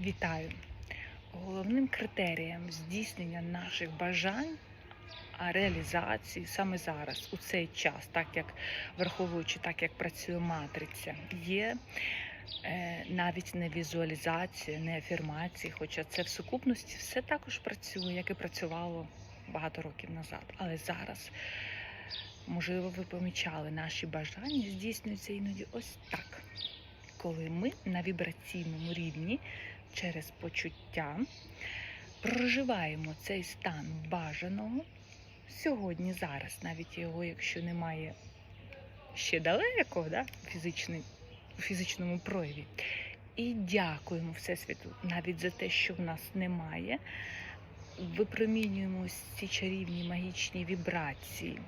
Вітаю! Головним критерієм здійснення наших бажань, а реалізації саме зараз, у цей час, так як враховуючи так, як працює матриця, є е, навіть не візуалізація, не афірмації, хоча це в сукупності все також працює, як і працювало багато років назад. Але зараз, можливо, ви помічали, наші бажання здійснюються іноді ось так. Коли ми на вібраційному рівні через почуття проживаємо цей стан бажаного сьогодні, зараз, навіть його, якщо немає ще далеко, да, у фізичному прояві. І дякуємо Всесвіту навіть за те, що в нас немає. Випромінюємо ці чарівні магічні вібрації.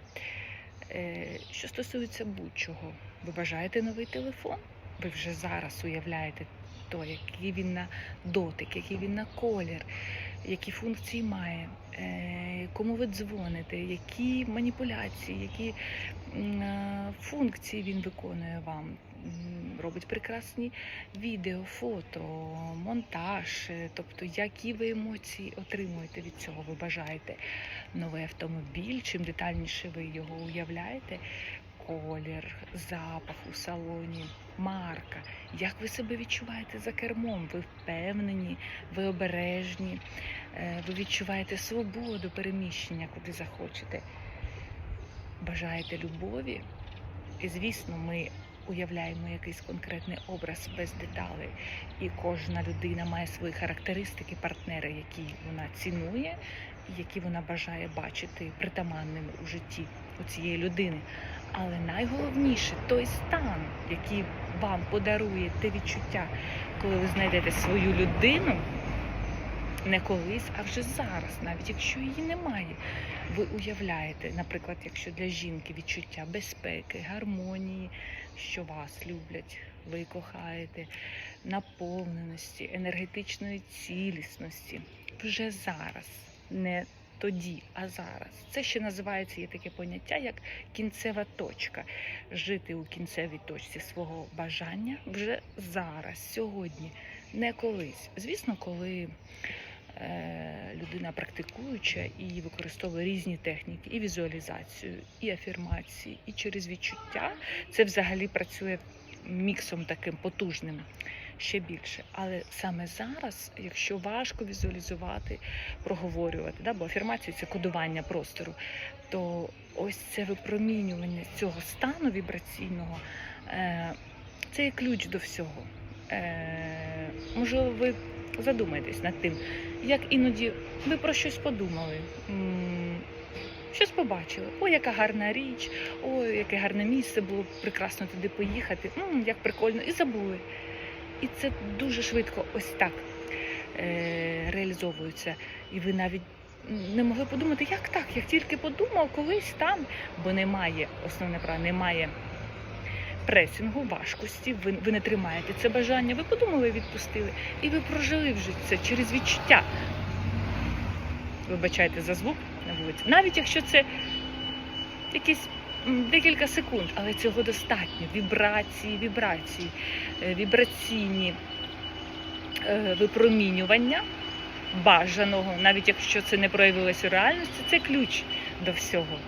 Е, Що стосується будь-чого, ви бажаєте новий телефон? Ви вже зараз уявляєте то, який він на дотик, який він на колір, які функції має, е, кому ви дзвоните, які маніпуляції, які е, функції він виконує вам. Робить прекрасні відео, фото, монтаж, е, тобто які ви емоції отримуєте від цього, ви бажаєте новий автомобіль, чим детальніше ви його уявляєте, колір, запах у салоні, марка, як ви себе відчуваєте за кермом? Ви впевнені, ви обережні, е, ви відчуваєте свободу переміщення, куди захочете. Бажаєте любові? І, звісно, ми уявляємо якийсь конкретний образ без деталей. І кожна людина має свої характеристики, партнери, які вона цінує, які вона бажає бачити притаманними у житті у цієї людини. Але найголовніше той стан, який вам подарує те відчуття, коли ви знайдете свою людину, не колись, а вже зараз, навіть якщо її немає. Ви уявляєте, наприклад, якщо для жінки відчуття безпеки, гармонії, що вас люблять, ви кохаєте, наповненості, енергетичної цілісності, вже зараз, не тоді, а зараз. Це ще називається є таке поняття, як кінцева точка. Жити у кінцевій точці свого бажання вже зараз, сьогодні, не колись. Звісно, коли людина практикуюча і використовує різні техніки, і візуалізацію, і афірмації, і через відчуття, це взагалі працює міксом таким потужним. Ще більше, але саме зараз, якщо важко візуалізувати, проговорювати, да, бо афірмація це кодування простору, то ось це випромінювання цього стану вібраційного е, це є ключ до всього. Е, можливо, ви задумаєтесь над тим, як іноді ви про щось подумали, щось побачили. О, яка гарна річ, ой, яке гарне місце, було прекрасно туди поїхати. Як прикольно, і забули. І це дуже швидко ось так е, реалізовується. І ви навіть не могли подумати, як так, як тільки подумав, колись там, бо немає, основне право, немає пресінгу, важкості, ви, ви не тримаєте це бажання, ви подумали, відпустили, і ви прожили вже це через відчуття. Вибачайте за звук на вулиці. Навіть якщо це якісь декілька секунд, але цього достатньо. Вібрації, вібрації, е, вібраційні е, випромінювання бажаного, навіть якщо це не проявилось у реальності, це ключ до всього.